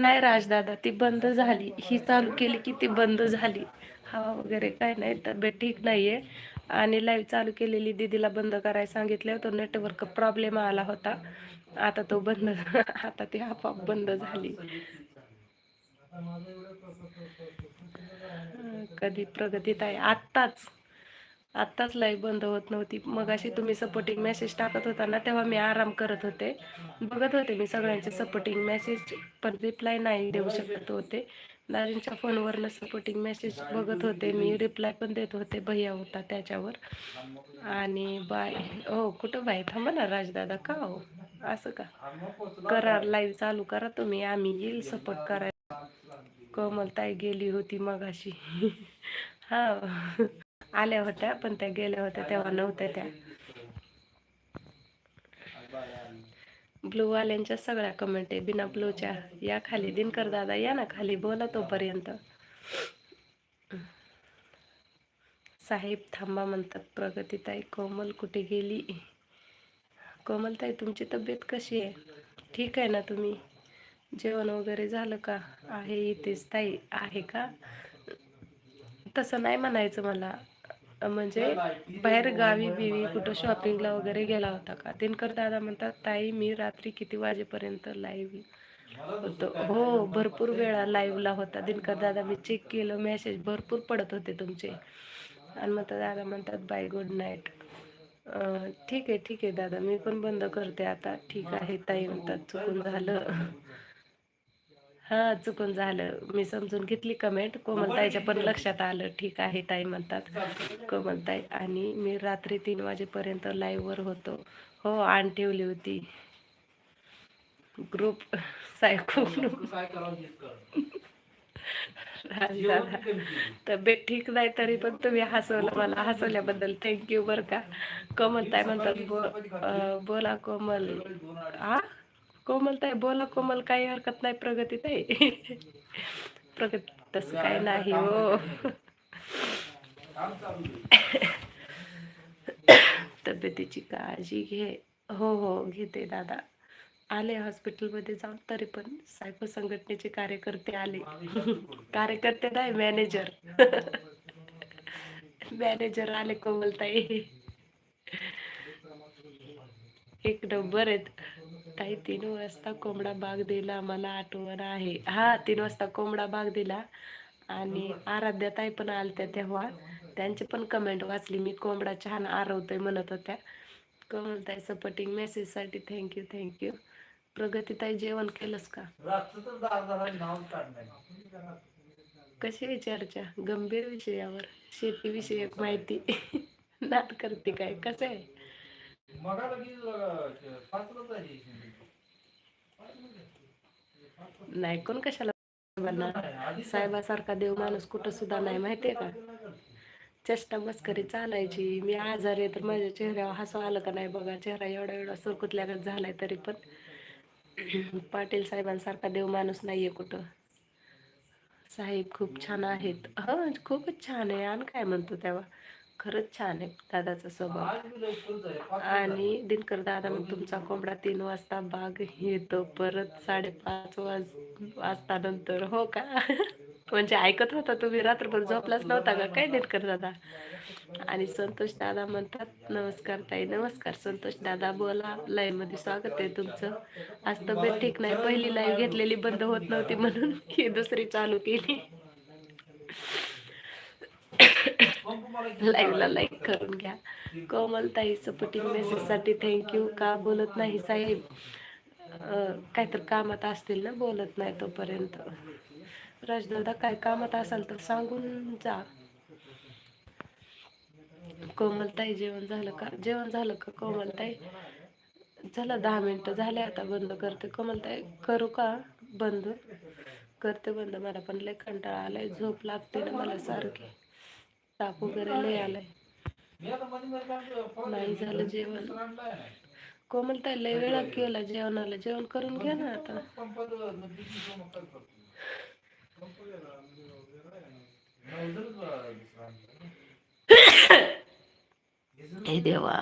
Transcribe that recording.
नाही राजदादा ती बंद झाली. ही चालू केली की ती बंद झाली. हवा वगैरे काय नाही तब्येत ठीक नाहीये. आणि लाईव्ह चालू केलेली दीदीला बंद करायला सांगितलं तो नेटवर्क प्रॉब्लेम आला होता. आता तो बंद आता ती आपाप बंद झाली. कधी प्रगतीत आहे आत्ताच. आत्ताच लाईव्ह बंद होत नव्हती. मग अशी तुम्ही सपोर्टिंग मेसेज टाकत होता ना तेव्हा मी आराम करत होते. बघत होते मी सगळ्यांचे सपोर्टिंग मेसेज पण रिप्लाय नाही देऊ शकत होते. दाजींच्या फोनवरनं सपोर्टिंग मेसेज बघत होते मी रिप्लाय पण देत होते भैया होता त्याच्यावर. आणि बाय हो कुठं बाय थांबा ना राजदादा का हो? असं का? करा लाईव्ह चालू करा तुम्ही आम्ही येईल सपोर्ट करायला. कमलताई गेली होती मगाशी. हा. आल्या होत्या पण त्या गेल्या होत्या तेव्हा नव्हत्या त्या. ब्लू वाल्यांच्या सगळ्या कमेंट आहे बिना ब्लूच्या. या खाली दिनकर दादा या ना खाली बोला तोपर्यंत. साहेब थांबा म्हणतात प्रगतीताई कोमल कुठे गेली? कोमलताई तुमची तब्येत कशी आहे? ठीक आहे ना तुम्ही? जेवण वगैरे झालं का? आहे इथेच ताई आहे का? तसं नाही म्हणायचं मला. म्हणजे बाहेर गावी बिवी कुठं शॉपिंगला वगैरे गेला होता का? दिनकर दादा म्हणतात ताई मी रात्री किती वाजेपर्यंत लाईव्ह होतो? हो भरपूर वेळा लाईव्हला होता. दिनकर दादा मी चेक केलं मेसेज भरपूर पडत होते तुमचे. आणि मग दादा म्हणतात बाय गुड नाईट ठीक आहे ठीक आहे दादा मी पण बंद करते आता. ठीक आहे ताई म्हणतात चुकून झालं. हा चुकून झालं. मी समजून घेतली कमेंट कोमलताईच्या पण लक्षात आलं. ठीक आहे ताई म्हणतात. कोमलताई आणि मी रात्री तीन वाजेपर्यंत लाईव्हवर होतो. हो आण ठेवली होती. ग्रुप सायको दादा तब्येत ठीक नाही तरी पण तुम्ही हसवलं मला. हसवल्याबद्दल थँक्यू बरं का. कोमलताई म्हणतात बोला कोमल. हा कोमलताई बोला कोमल काही हरकत नाही प्रगती ताई. प्रगती तसं काही नाही हो. तब्येतीची काळजी घे. हो हो घेते दादा. आले हॉस्पिटलमध्ये जाऊन तरी पण सायको संघटनेचे कार्यकर्ते आले. कार्यकर्ते नाही मॅनेजर. मॅनेजर आले कोमलताई एक नंबर आहेत. ताई तीन वाजता कोंबडा बाग दिला मला आठवण आहे. हा तीन वाजता कोंबडा बाग दिला आणि आराध्या ताई पण आलत्या तेव्हा. त्यांचे पण कमेंट वाचली मी कोंबडा छान आरवतोय म्हणत होत्या. कमलताई सपोर्टिंग मेसेजसाठी थँक्यू थँक्यू प्रगतीताई जेवण केलंस का? कशी आहे चर्चा? गंभीर विषयावर शेतीविषयक माहिती. नाट करते काय? कसं आहे? नाही कोण कशाला बनणार? साहेबासारखा देव माणूस कुठं सुद्धा नाही माहितीये का? चेष्टा मस्करी चालायची मी आजारी आहे तर माझ्या चेहऱ्यावर हसू आलं का नाही बघा? चेहरा एवढा एवढा सुरकुतल्यागत झालाय तरी पण. पाटील साहेबांसारखा देव माणूस नाहीये कुठं. साहेब खूप छान आहेत. हो खूपच छान आहे. आणि काय म्हणतो तेव्हा? खरंच छान आहे दादाचा स्वभाव. आणि दिनकर दादा मग तुमचा कोंबडा तीन वाजता बाग येतो परत साडेपाच वाज वाजता नंतर हो का? म्हणजे ऐकत होता तुम्ही रात्रभर झोपलाच नव्हता का? काय दिनकर दादा? आणि संतोष दादा म्हणतात नमस्कार ताई नमस्कार संतोष दादा बोला. लाईव्हमध्ये स्वागत आहे तुमचं. आज तब्येत ठीक नाही. पहिली लाईव्ह घेतलेली बंद होत नव्हती म्हणून ही दुसरी चालू केली. लाईव्हला लाईक करून घ्या. कोमलताई सपोर्टिंग मेसेजसाठी थँक्यू का बोलत नाही साहेब? काहीतरी कामात असतील ना बोलत नाही तोपर्यंत. राजदादा काय कामात असाल तर सांगून जा. कोमलताई जेवण झालं का? जेवण झालं का कोमलताई झालं दहा मिनटं झाले आता बंद करते. कोमलताई करू का बंद? करते बंद. मला पण लय कंटाळा आलाय. झोप लागते ना मला सारखी. ताप वगैरे लय आलाय. नाही झालं जेवण. कोमलताई लय वेळा केला जेवणाला. जेवण करून घ्या ना आता. हे देवा.